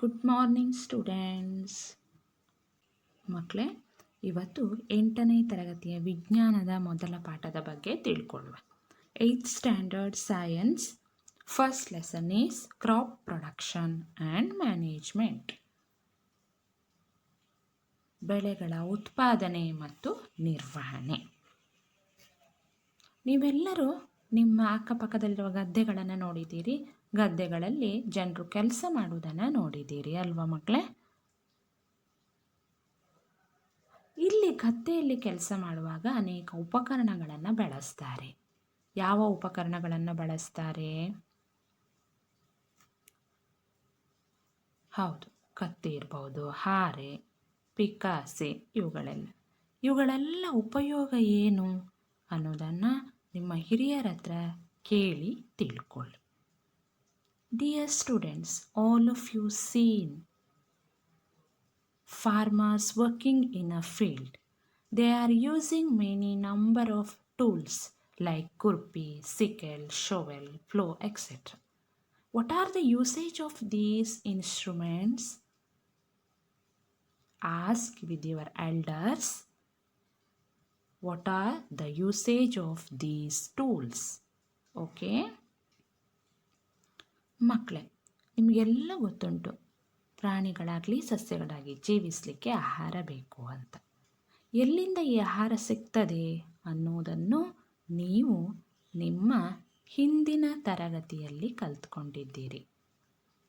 Good morning students ಮಕ್ಕಳೇ ಇವತ್ತು ಎಂಟನೇ ತರಗತಿಯ ವಿಜ್ಞಾನದ ಮೊದಲ ಪಾಠದ ಬಗ್ಗೆ ತಿಳ್ಕೊಳ್ಳುವ. Eighth standard science first lesson is crop production and management ಬೆಳೆಗಳ ಉತ್ಪಾದನೆ ಮತ್ತು ನಿರ್ವಹಣೆ. ನೀವೆಲ್ಲರೂ ನಿಮ್ಮ ಅಕ್ಕಪಕ್ಕದಲ್ಲಿರುವ ಗದ್ದೆಗಳನ್ನು ನೋಡಿದ್ದೀರಿ. ಗದ್ದೆಗಳಲ್ಲಿ ಜನರು ಕೆಲಸ ಮಾಡುವುದನ್ನು ನೋಡಿದ್ದೀರಿ ಅಲ್ವಾ ಮಕ್ಕಳೇ ಇಲ್ಲಿ ಗದ್ದೆಯಲ್ಲಿ ಕೆಲಸ ಮಾಡುವಾಗ ಅನೇಕ ಉಪಕರಣಗಳನ್ನು ಬಳಸ್ತಾರೆ. ಯಾವ ಉಪಕರಣಗಳನ್ನು ಬಳಸ್ತಾರೆ? ಹೌದು, ಕತ್ತಿ ಇರ್ಬೋದು, ಹಾರೆ, ಪಿಕಾಸೆ ಇವುಗಳೆಲ್ಲ. ಇವುಗಳೆಲ್ಲ ಉಪಯೋಗ ಏನು ಅನ್ನೋದನ್ನು ನಿಮ್ಮ ಹಿರಿಯರ ಹತ್ರ ಕೇಳಿ ತಿಳ್ಕೊಳ್ಳಿ. Dear students, all of you seen farmers working in a field. They are using many number of tools like kurpi, sickle, shovel, plow, etc. What are the usage of these instruments? Ask with your elders. What are the usage of these tools? Okay. ಮಕ್ಕಳೇ, ನಿಮಗೆಲ್ಲ ಗೊತ್ತುಂಟು. ಪ್ರಾಣಿಗಳಾಗಲಿ, ಸಸ್ಯಗಳಾಗಲಿ ಜೀವಿಸಲಿಕ್ಕೆ ಆಹಾರ ಬೇಕು ಅಂತ. ಎಲ್ಲಿಂದ ಈ ಆಹಾರ ಸಿಗ್ತದೆ ಅನ್ನೋದನ್ನು ನೀವು ನಿಮ್ಮ ಹಿಂದಿನ ತರಗತಿಯಲ್ಲಿ ಕಲ್ತ್ಕೊಂಡಿದ್ದೀರಿ.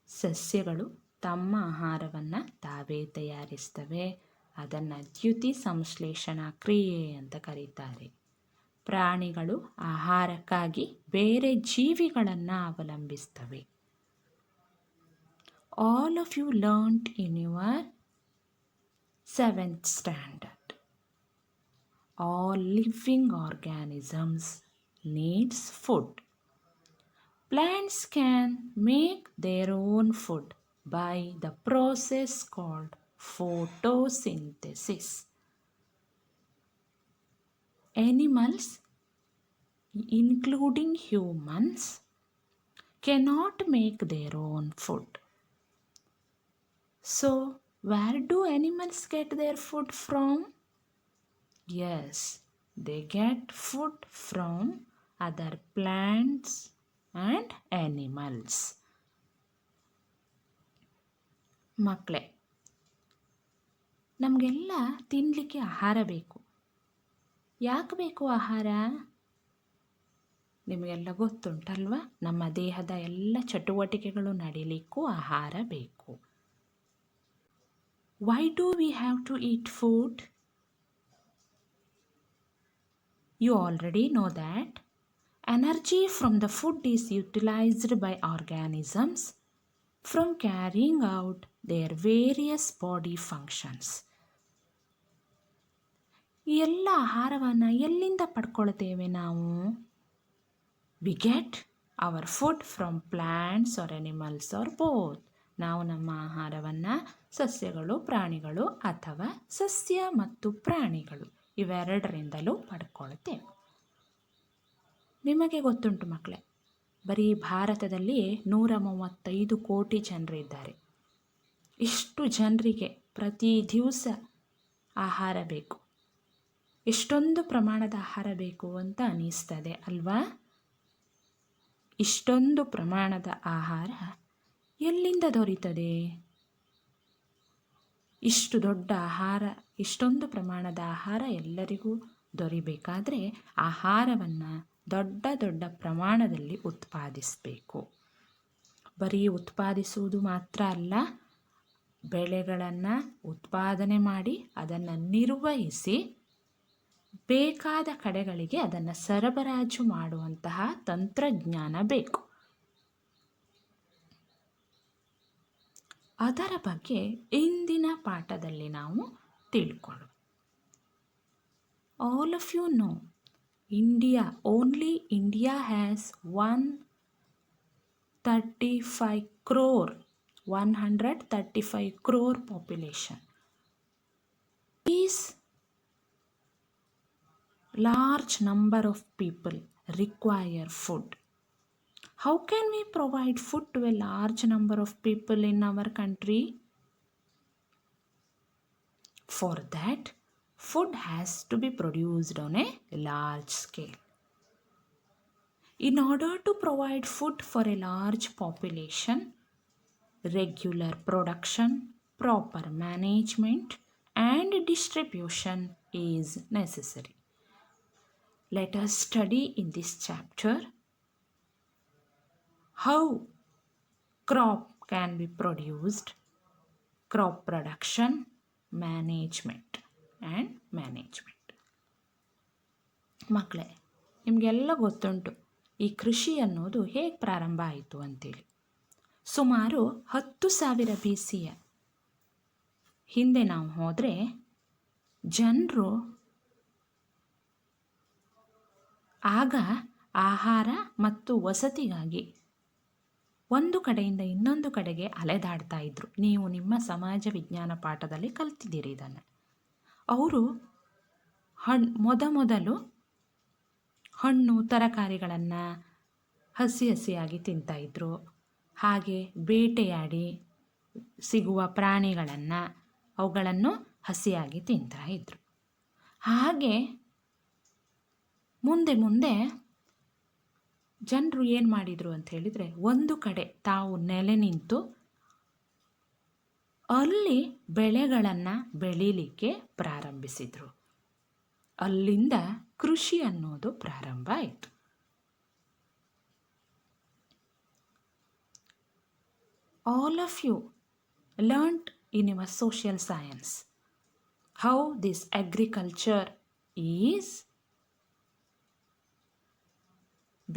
ಸಸ್ಯಗಳು ತಮ್ಮ ಆಹಾರವನ್ನು ತಾವೇ ತಯಾರಿಸ್ತವೆ. ಅದನ್ನು ದ್ಯುತಿ ಸಂಶ್ಲೇಷಣಾ ಕ್ರಿಯೆ ಅಂತ ಕರೀತಾರೆ. ಪ್ರಾಣಿಗಳು ಆಹಾರಕ್ಕಾಗಿ ಬೇರೆ ಜೀವಿಗಳನ್ನು ಅವಲಂಬಿಸ್ತವೆ. All of you learnt in your seventh standard. All living organisms needs food. Plants can make their own food by the process called photosynthesis. Animals, including humans, cannot make their own food. So, where do animals get their food from? Yes, they get food from other plants and animals. ಮಕ್ಕಳೇ ನಮಗೆಲ್ಲ ತಿನ್ನಲಿಕ್ಕೆ ಆಹಾರ ಬೇಕು ಯಾಕೆ ಬೇಕು ಆಹಾರ ನಿಮಗೆಲ್ಲ ಗೊತ್ತುಂಟಲ್ವ ನಮ್ಮ ದೇಹದ ಎಲ್ಲ ಚಟುವಟಿಕೆಗಳು ನಡೀಲಿಕ್ಕೂ ಆಹಾರ ಬೇಕು Why do we have to eat food? You already know that energy from the food is utilized by organisms from carrying out their various body functions. ಈ ಎಲ್ಲ ಆಹಾರವನ್ನು ಎಲ್ಲಿಂದ ಪಡ್ಕೊಳ್ತೇವೆ ನಾವು we get our food from plants or animals or both ನಾವು ನಮ್ಮ ಆಹಾರವನ್ನು ಸಸ್ಯಗಳು, ಪ್ರಾಣಿಗಳು ಅಥವಾ ಸಸ್ಯ ಮತ್ತು ಪ್ರಾಣಿಗಳು ಇವೆರಡರಿಂದಲೂ ಪಡ್ಕೊಳ್ತೇವೆ. ನಿಮಗೆ ಗೊತ್ತುಂಟು ಮಕ್ಕಳೇ ಬರೀ ಭಾರತದಲ್ಲಿ ನೂರ ಮೂವತ್ತೈದು ಕೋಟಿ ಜನರಿದ್ದಾರೆ ಇಷ್ಟು ಜನರಿಗೆ ಪ್ರತಿ ದಿವಸ ಆಹಾರ ಬೇಕು. ಎಷ್ಟೊಂದು ಪ್ರಮಾಣದ ಆಹಾರ ಬೇಕು ಅಂತ ಅನ್ನಿಸ್ತದೆ ಅಲ್ವಾ? ಇಷ್ಟೊಂದು ಪ್ರಮಾಣದ ಆಹಾರ ಎಲ್ಲಿಂದ ದೊರೀತದೆ? ಇಷ್ಟು ದೊಡ್ಡ ಆಹಾರ, ಇಷ್ಟೊಂದು ಪ್ರಮಾಣದ ಆಹಾರ ಎಲ್ಲರಿಗೂ ದೊರಿಬೇಕಾದರೆ ಆಹಾರವನ್ನು ದೊಡ್ಡ ದೊಡ್ಡ ಪ್ರಮಾಣದಲ್ಲಿ ಉತ್ಪಾದಿಸಬೇಕು. ಬರೀ ಉತ್ಪಾದಿಸುವುದು ಮಾತ್ರ ಅಲ್ಲ, ಬೆಳೆಗಳನ್ನು ಉತ್ಪಾದನೆ ಮಾಡಿ ಅದನ್ನು ನಿರ್ವಹಿಸಿ ಬೇಕಾದ ಕಡೆಗಳಿಗೆ ಅದನ್ನು ಸರಬರಾಜು ಮಾಡುವಂತಹ ತಂತ್ರಜ್ಞಾನ ಬೇಕು. ಅದರ ಬಗ್ಗೆ ಇಂದಿನ ಪಾಠದಲ್ಲಿ ನಾವು ತಿಳ್ಕೊಳ್ಳು all of you know India only India has one thirty five crore one hundred thirty five crore population is large number of people require food. How can we provide food to a large number of people in our country? For that, food has to be produced on a large scale. In order to provide food for a large population, regular production, proper management, and distribution is necessary. Let us study in this chapter how crop can be produced, crop production, management, and management ಮಕ್ಕಳೇ ನಿಮಗೆಲ್ಲ ಗೊತ್ತುಂಟು ಈ ಕೃಷಿ ಅನ್ನೋದು ಹೇಗೆ ಪ್ರಾರಂಭ ಆಯಿತು ಅಂತೇಳಿ. ಸುಮಾರು ಹತ್ತು ಸಾವಿರ ಬಿ ಸಿಯ ಹಿಂದೆ ನಾವು ಹೋದರೆ ಜನರು ಆಗ ಆಹಾರ ಮತ್ತು ವಸತಿಗಾಗಿ ಒಂದು ಕಡೆಯಿಂದ ಇನ್ನೊಂದು ಕಡೆಗೆ ಅಲೆದಾಡ್ತಾ ಇದ್ರು. ನೀವು ನಿಮ್ಮ ಸಮಾಜ ವಿಜ್ಞಾನ ಪಾಠದಲ್ಲಿ ಕಲ್ತಿದ್ದೀರಿ ಇದನ್ನು. ಅವರು ಹಣ್, ಮೊದ ಮೊದಲು ಹಣ್ಣು, ತರಕಾರಿಗಳನ್ನು ಹಸಿ ಹಸಿಯಾಗಿ ತಿಂತಾಯಿದ್ರು ಹಾಗೆ ಬೇಟೆಯಾಡಿ ಸಿಗುವ ಪ್ರಾಣಿಗಳನ್ನು ಅವುಗಳನ್ನು ಹಸಿಯಾಗಿ ತಿಂತಾ ಇದ್ರು. ಹಾಗೆ ಮುಂದೆ ಮುಂದೆ ಜನರು ಏನು ಮಾಡಿದರು ಅಂತ ಹೇಳಿದರೆ ಒಂದು ಕಡೆ ತಾವು ನೆಲೆ ನಿಂತು ಅಲ್ಲಿ ಬೆಳೆಗಳನ್ನು ಬೆಳೀಲಿಕ್ಕೆ ಪ್ರಾರಂಭಿಸಿದರು. ಅಲ್ಲಿಂದ ಕೃಷಿ ಅನ್ನೋದು ಪ್ರಾರಂಭ ಆಯಿತು. All of you learnt in your social science how this agriculture is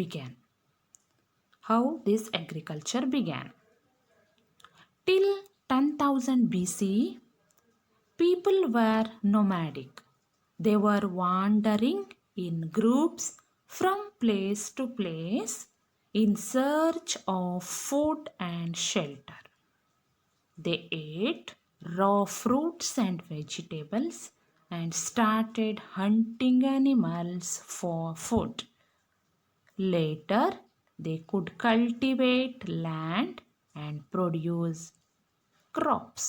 began how this agriculture began till 10000 bc people were nomadic they were wandering in groups from place to place in search of food and shelter. They ate raw fruits and vegetables and started hunting animals for food. Later, they could cultivate land and produce crops.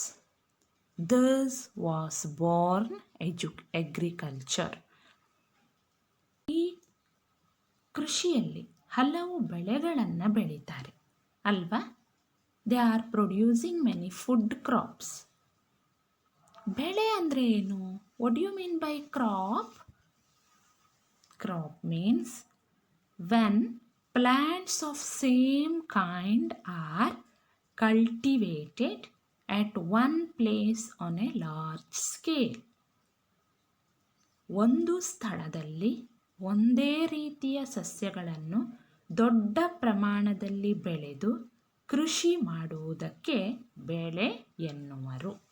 Thus was born edu- agriculture. ಈ ಕೃಷಿಯಲ್ಲಿ ಹಲವು ಬೆಳೆಗಳನ್ನು ಬೆಳೀತಾರೆ ಅಲ್ವಾ they are producing many food crops ಬೆಳೆ ಅಂದರೆ ಏನು what you mean by crop crop means when plants of same kind are cultivated at one place on a large scale. ಒಂದು ಸ್ಥಳದಲ್ಲಿ ಒಂದೇ ರೀತಿಯ ಸಸ್ಯಗಳನ್ನು ದೊಡ್ಡ ಪ್ರಮಾಣದಲ್ಲಿ ಬೆಳೆದು ಕೃಷಿ ಮಾಡುವುದಕ್ಕೆ ಬೆಳೆ ಎನ್ನುವರು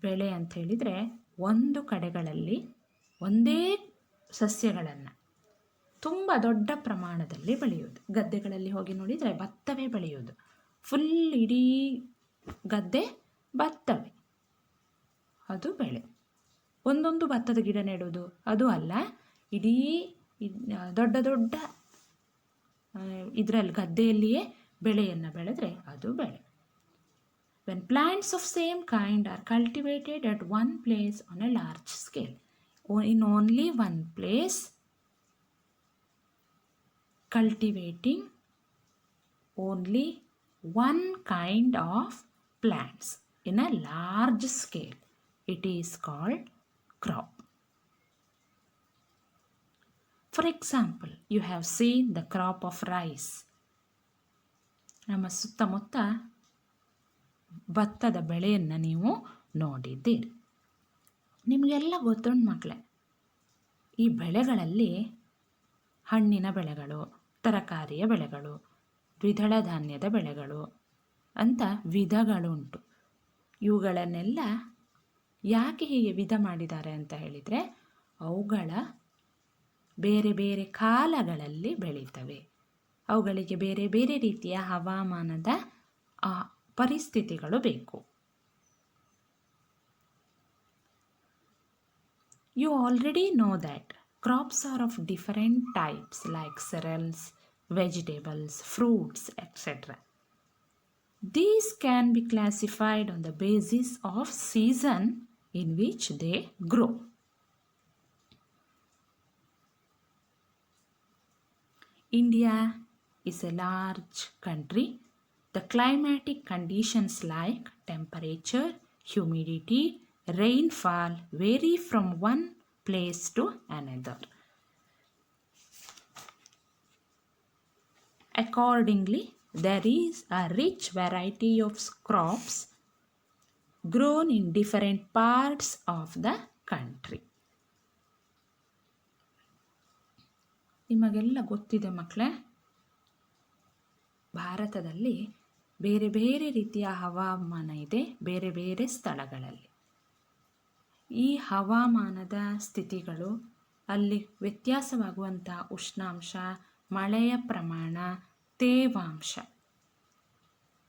ಬೆಳೆ ಅಂತ ಹೇಳಿದರೆ ಒಂದು ಕಡೆಗಳಲ್ಲಿ ಒಂದೇ ಸಸ್ಯಗಳನ್ನು ತುಂಬ ದೊಡ್ಡ ಪ್ರಮಾಣದಲ್ಲಿ ಬೆಳೆಯೋದು ಗದ್ದೆಗಳಲ್ಲಿ ಹೋಗಿ ನೋಡಿದರೆ ಭತ್ತವೇ ಬೆಳೆಯೋದು ಫುಲ್ ಇಡೀ ಗದ್ದೆ ಭತ್ತವೇ. ಅದು ಬೆಳೆ. ಒಂದೊಂದು ಭತ್ತದ ಗಿಡ ನೆಡೋದು ಅದು ಅಲ್ಲ, ಇಡೀ ದೊಡ್ಡ ದೊಡ್ಡ ಇದರಲ್ಲಿ, ಗದ್ದೆಯಲ್ಲಿಯೇ ಬೆಳೆಯನ್ನು ಬೆಳೆದರೆ ಅದು ಬೆಳೆ. When plants of same kind are cultivated at one place on a large scale in only one place cultivating only one kind of plants in a large scale. It is called crop. For example, you have seen the crop of rice. ನಮ್ಮ ಸುತ್ತಮುತ್ತ ಭತ್ತದ ಬೆಳೆಯನ್ನು ನೀವು ನೋಡಿದ್ದೀರಿ ನಿಮಗೆಲ್ಲ ಗೊತ್ತುಂಟು ಮಕ್ಕಳೇ ಈ ಬೆಳೆಗಳಲ್ಲಿ ಹಣ್ಣಿನ ಬೆಳೆಗಳು ತರಕಾರಿಯ ಬೆಳೆಗಳು, ದ್ವಿದಳ ಧಾನ್ಯದ ಬೆಳೆಗಳು ಅಂತ ವಿಧಗಳುಂಟು. ಇವುಗಳನ್ನೆಲ್ಲ ಯಾಕೆ ಹೀಗೆ ವಿಧ ಮಾಡಿದ್ದಾರೆ ಅಂತ ಹೇಳಿದರೆ, ಅವುಗಳ ಬೇರೆ ಬೇರೆ ಕಾಲಗಳಲ್ಲಿ ಬೆಳೀತವೆ. ಅವುಗಳಿಗೆ ಬೇರೆ ಬೇರೆ ರೀತಿಯ ಹವಾಮಾನದ ಪರಿಸ್ಥಿತಿಗಳು ಬೇಕು. You already know that. Crops are of different types like cereals, vegetables, fruits, etc. These can be classified on the basis of season in which they grow. India is a large country. The climatic conditions like temperature, humidity, rainfall vary from one place to another. Accordingly, there is a rich variety of crops grown in different parts of the country. ನಿಮಗೆಲ್ಲ ಗೊತ್ತಿದೆ ಮಕ್ಕಳೇ ಭಾರತದಲ್ಲಿ ಬೇರೆ ಬೇರೆ ರೀತಿಯ ಹವಾಮಾನ ಇದೆ ಬೇರೆ ಬೇರೆ ಸ್ಥಳಗಳಲ್ಲಿ ಈ ಹವಾಮಾನದ ಸ್ಥಿತಿಗಳು ಅಲ್ಲಿ ವ್ಯತ್ಯಾಸವಾಗುವಂಥ ಉಷ್ಣಾಂಶ, ಮಳೆಯ ಪ್ರಮಾಣ, ತೇವಾಂಶ.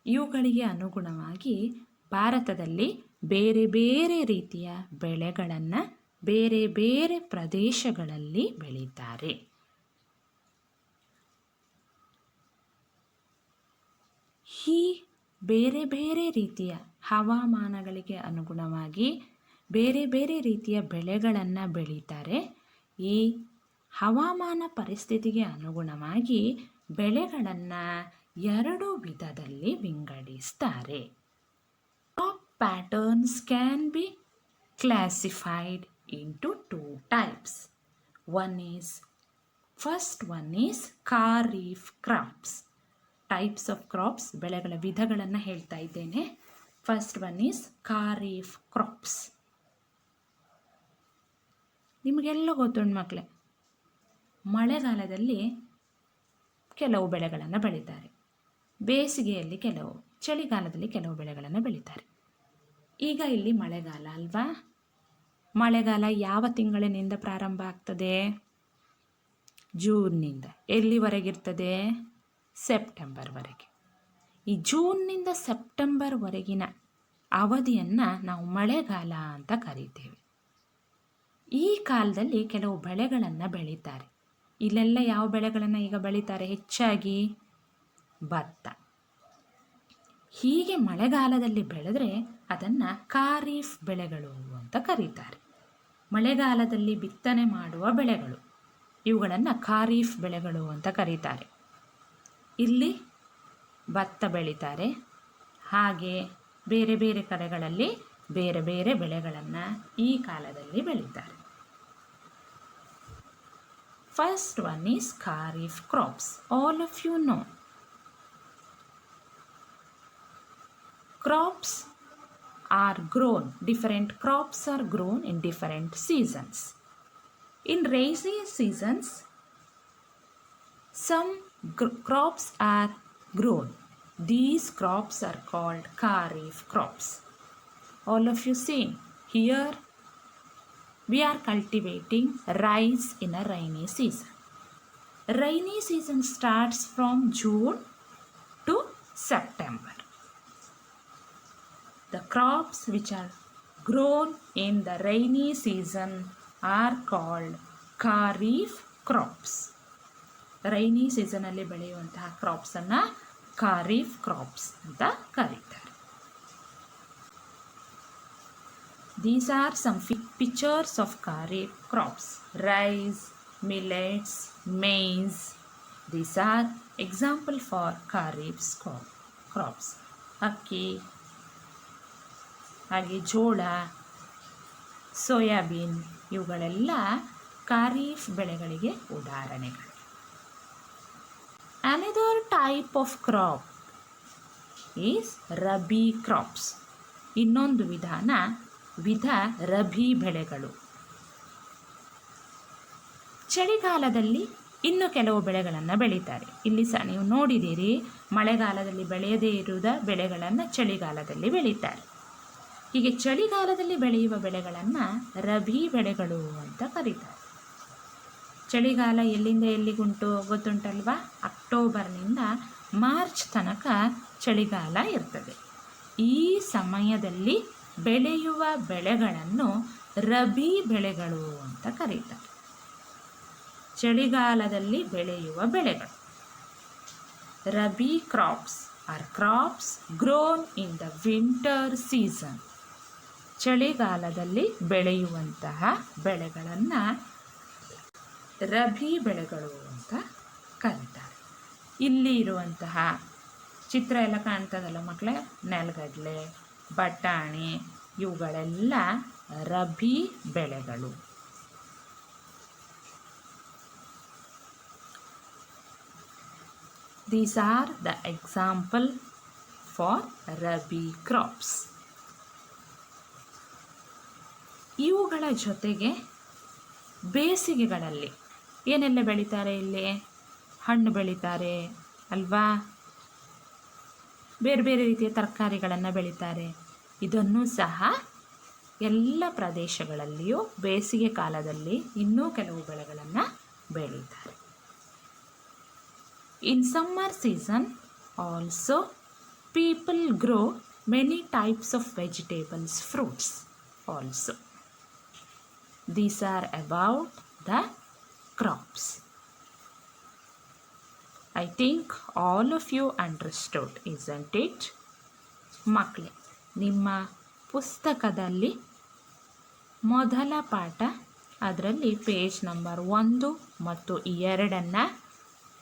ಇವುಗಳಿಗೆ ಅನುಗುಣವಾಗಿ ಭಾರತದಲ್ಲಿ ಬೇರೆ ಬೇರೆ ರೀತಿಯ ಬೆಳೆಗಳನ್ನು ಬೇರೆ ಬೇರೆ ಪ್ರದೇಶಗಳಲ್ಲಿ ಬೆಳೀತಾರೆ. ಈ ಬೇರೆ ಬೇರೆ ರೀತಿಯ ಹವಾಮಾನಗಳಿಗೆ ಅನುಗುಣವಾಗಿ ಬೇರೆ ಬೇರೆ ರೀತಿಯ ಬೆಳೆಗಳನ್ನು ಬೆಳೀತಾರೆ. ಈ ಹವಾಮಾನ ಪರಿಸ್ಥಿತಿಗೆ ಅನುಗುಣವಾಗಿ ಬೆಳೆಗಳನ್ನು ಎರಡು ವಿಧದಲ್ಲಿ ವಿಂಗಡಿಸ್ತಾರೆ. Crop patterns can be classified into two types one is first one is kharif crops types of crops ಬೆಳೆಗಳ ವಿಧಗಳನ್ನು ಹೇಳ್ತಾ ಇದ್ದೇನೆ. First one is kharif crops ನಿಮಗೆಲ್ಲ ಗೊತ್ತುಂಟು ಮಕ್ಕಳೆ ಮಳೆಗಾಲದಲ್ಲಿ ಕೆಲವು ಬೆಳೆಗಳನ್ನು ಬೆಳೀತಾರೆ. ಬೇಸಿಗೆಯಲ್ಲಿ ಕೆಲವು, ಚಳಿಗಾಲದಲ್ಲಿ ಕೆಲವು ಬೆಳೆಗಳನ್ನು ಬೆಳೀತಾರೆ. ಈಗ ಇಲ್ಲಿ ಮಳೆಗಾಲ ಅಲ್ವಾ? ಮಳೆಗಾಲ ಯಾವ ತಿಂಗಳಿನಿಂದ ಪ್ರಾರಂಭ ಆಗ್ತದೆ? ಜೂನ್ನಿಂದ. ಎಲ್ಲಿವರೆಗಿರ್ತದೆ ಸೆಪ್ಟೆಂಬರ್ವರೆಗೆ. ಈ ಜೂನ್ನಿಂದ ಸೆಪ್ಟೆಂಬರ್ವರೆಗಿನ ಅವಧಿಯನ್ನು ನಾವು ಮಳೆಗಾಲ ಅಂತ ಕರೀತೇವೆ. ಈ ಕಾಲದಲ್ಲಿ ಕೆಲವು ಬೆಳೆಗಳನ್ನು ಬೆಳೀತಾರೆ. ಇಲ್ಲೆಲ್ಲ ಯಾವ ಬೆಳೆಗಳನ್ನು ಈಗ ಬೆಳೀತಾರೆ? ಹೆಚ್ಚಾಗಿ ಭತ್ತ. ಹೀಗೆ ಮಳೆಗಾಲದಲ್ಲಿ ಬೆಳೆದರೆ ಅದನ್ನು ಖಾರೀಫ್ ಬೆಳೆಗಳು ಅಂತ ಕರೀತಾರೆ. ಮಳೆಗಾಲದಲ್ಲಿ ಬಿತ್ತನೆ ಮಾಡುವ ಬೆಳೆಗಳು, ಇವುಗಳನ್ನು ಖಾರೀಫ್ ಬೆಳೆಗಳು ಅಂತ ಕರೀತಾರೆ. ಇಲ್ಲಿ ಭತ್ತ ಬೆಳೀತಾರೆ. ಹಾಗೆ ಬೇರೆ ಬೇರೆ ಕಡೆಗಳಲ್ಲಿ ಬೇರೆ ಬೇರೆ ಬೆಳೆಗಳನ್ನು ಈ ಕಾಲದಲ್ಲಿ ಬೆಳೀತಾರೆ first one is kharif crops all of you know crops are grown different crops are grown in different seasons in rainy seasons some gr- crops are grown these crops are called kharif crops all of you see here we are cultivating rice in a rainy season rainy season starts from june to september the crops which are grown in the rainy season are called kharif crops rainy ಸೀಸನಲ್ಲಿ ಬೆಳೆಯುವಂತಹ ಕ್ರಾಪ್ಸನ್ನು kharif crops ಅಂತ ಕರೀತಾರೆ these are some few pictures of kharif crops rice millets maize these are example for kharifs crops ಅಕ್ಕಿ ಹಾಗೆ ಜೋಳ soybean ಇವುಗಳೆಲ್ಲ ಖಾರೀಫ್ ಬೆಳೆಗಳಿಗೆ ಉದಾಹರಣೆಗಳು. Another type of crop is rabi crops ಇನ್ನೊಂದು ವಿಧಾನ ವಿಧ ರಬಿ ಬೆಳೆಗಳು. ಚಳಿಗಾಲದಲ್ಲಿ ಇನ್ನು ಕೆಲವು ಬೆಳೆಗಳನ್ನು ಬೆಳೀತಾರೆ. ಇಲ್ಲಿ ಸಹ ನೀವು ನೋಡಿದ್ದೀರಿ, ಮಳೆಗಾಲದಲ್ಲಿ ಬೆಳೆಯದೇ ಇರುವುದ ಬೆಳೆಗಳನ್ನು ಚಳಿಗಾಲದಲ್ಲಿ ಬೆಳೀತಾರೆ. ಹೀಗೆ ಚಳಿಗಾಲದಲ್ಲಿ ಬೆಳೆಯುವ ಬೆಳೆಗಳನ್ನು ರಬಿ ಬೆಳೆಗಳು ಅಂತ ಕರೀತಾರೆ. ಚಳಿಗಾಲ ಎಲ್ಲಿಂದ ಎಲ್ಲಿಗುಂಟು ಗೊತ್ತುಂಟಲ್ವಾ? ಅಕ್ಟೋಬರ್ನಿಂದ ಮಾರ್ಚ್ ತನಕ ಚಳಿಗಾಲ ಇರ್ತದೆ. ಈ ಸಮಯದಲ್ಲಿ ಬೆಳೆಯುವ ಬೆಳೆಗಳನ್ನು ರಬಿ ಬೆಳೆಗಳು ಅಂತ ಕರೀತಾರೆ. ಚಳಿಗಾಲದಲ್ಲಿ ಬೆಳೆಯುವ ಬೆಳೆಗಳು. Rabi crops are crops grown in the winter season ಚಳಿಗಾಲದಲ್ಲಿ ಬೆಳೆಯುವಂತಹ ಬೆಳೆಗಳನ್ನು ರಬಿ ಬೆಳೆಗಳು ಅಂತ ಕರೀತಾರೆ. ಇಲ್ಲಿ ಇರುವಂತಹ ಚಿತ್ರ ಎಲ್ಲ ಕಾಣ್ತದಲ್ಲ ಮಕ್ಕಳೇ ನೆಲಗಡಲೆ ಬಟಾಣಿ, ಇವುಗಳೆಲ್ಲ ರಬಿ ಬೆಳೆಗಳು. These are the example for rabi crops ಇವುಗಳ ಜೊತೆಗೆ ಬೇಸಿಗೆಗಳಲ್ಲಿ ಏನೆಲ್ಲ ಬೆಳೀತಾರೆ ಇಲ್ಲಿ? ಹಣ್ಣು ಬೆಳೀತಾರೆ ಅಲ್ವಾ? ಬೇರೆ ಬೇರೆ ರೀತಿಯ ತರಕಾರಿಗಳನ್ನು ಬೆಳೀತಾರೆ. ಇದನ್ನು ಸಹ ಎಲ್ಲ ಪ್ರದೇಶಗಳಲ್ಲಿಯೂ ಬೇಸಿಗೆ ಕಾಲದಲ್ಲಿ ಇನ್ನೂ ಕೆಲವು ಬೆಳೆಗಳನ್ನು ಬೆಳೀತಾರೆ. In summer season also people grow many types of vegetables fruits also these are about the crops. I think all of you understood isn't it ಮಕ್ಕಳೇ ನಿಮ್ಮ ಪುಸ್ತಕದಲ್ಲಿ ಮೊದಲ ಪಾಠ, ಅದರಲ್ಲಿ ಪೇಜ್ ನಂಬರ್ ಒಂದು ಮತ್ತು ಎರಡನ್ನು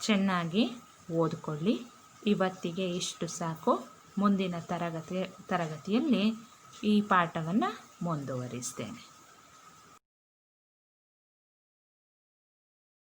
ಚೆನ್ನಾಗಿ ಓದ್ಕೊಳ್ಳಿ. ಇವತ್ತಿಗೆ ಇಷ್ಟು ಸಾಕು. ಮುಂದಿನ ತರಗತಿ, ತರಗತಿಯಲ್ಲಿ ಈ ಪಾಠವನ್ನು ಮುಂದುವರಿಸ್ತೇನೆ.